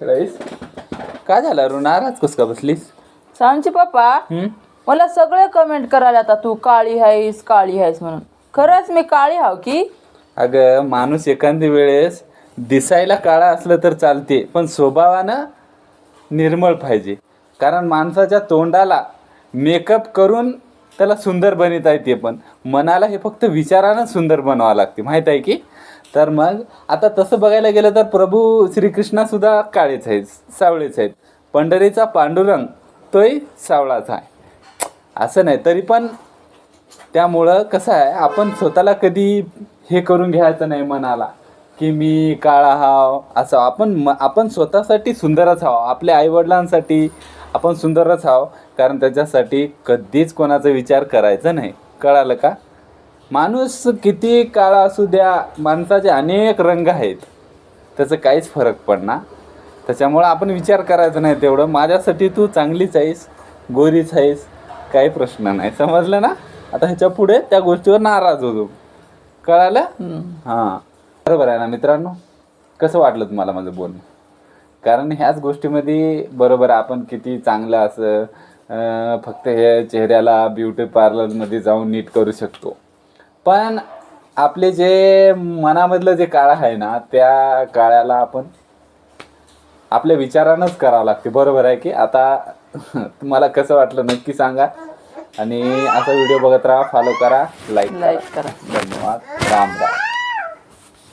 खेळाईस काय झालं अरुण नाराज कस का बसलीस? सांगची पप्पा हम्म? मला सगळे कमेंट करायला आता तू काळी आहेस काळी आहेस म्हणून. खरंच मी काळी हाव की? अगं माणूस एखाद्या वेळेस दिसायला काळा असलं तर चालते पण स्वभावानं निर्मळ पाहिजे. कारण माणसाच्या तोंडाला मेकअप करून त्याला सुंदर बनवता येते पण मनाला हे फक्त विचारानं सुंदर बनवावं लागते. माहीत आहे की? तर मग आता तसं बघायला गेलं तर प्रभू श्रीकृष्णसुद्धा काळेच आहेत सावळेच आहेत. पंढरीचा पांडुरंग तोही सावळाच आहे. असं नाही तरी पण त्यामुळं कसं आहे आपण स्वतःला कधी हे करून घ्यायचं नाही मनाला की मी काळा हाव असं. आपण म आपण स्वतःसाठी सुंदरच हाव आपल्या आईवडिलांसाठी आपण सुंदरच हाव कारण त्याच्यासाठी कधीच कोणाचा विचार करायचा नाही. कळालं का? माणूस किती काळा असू द्या माणसाचे अनेक रंग आहेत. त्याचं काहीच फरक पडणार. त्याच्यामुळं आपण विचार करायचा नाही तेवढं. माझ्यासाठी तू चांगलीच आहेस गोरीच आहेस काही प्रश्न नाही. समजलं ना? आता ह्याच्या पुढे त्या गोष्टीवर नाराज होतो. कळालं? हां. बरोबर आहे ना मित्रांनो? कसं वाटलं तुम्हाला माझं बोलणं? कारण ह्याच गोष्टीमध्ये बरोबर आहे, आपण किती चांगलं असं फक्त हे चेहऱ्याला ब्युटी पार्लरमध्ये जाऊन नीट करू शकतो. पण आपले जे मनामधलं जे काळा आहे ना त्या काळ्याला आपण आपल्या विचारानंच करावं लागते. बरोबर आहे की? आता तुम्हाला कसं वाटलं नक्की सांगा. आणि असा व्हिडिओ बघत राहा फॉलो करा लाईक लाईक करा. धन्यवाद. राम राम.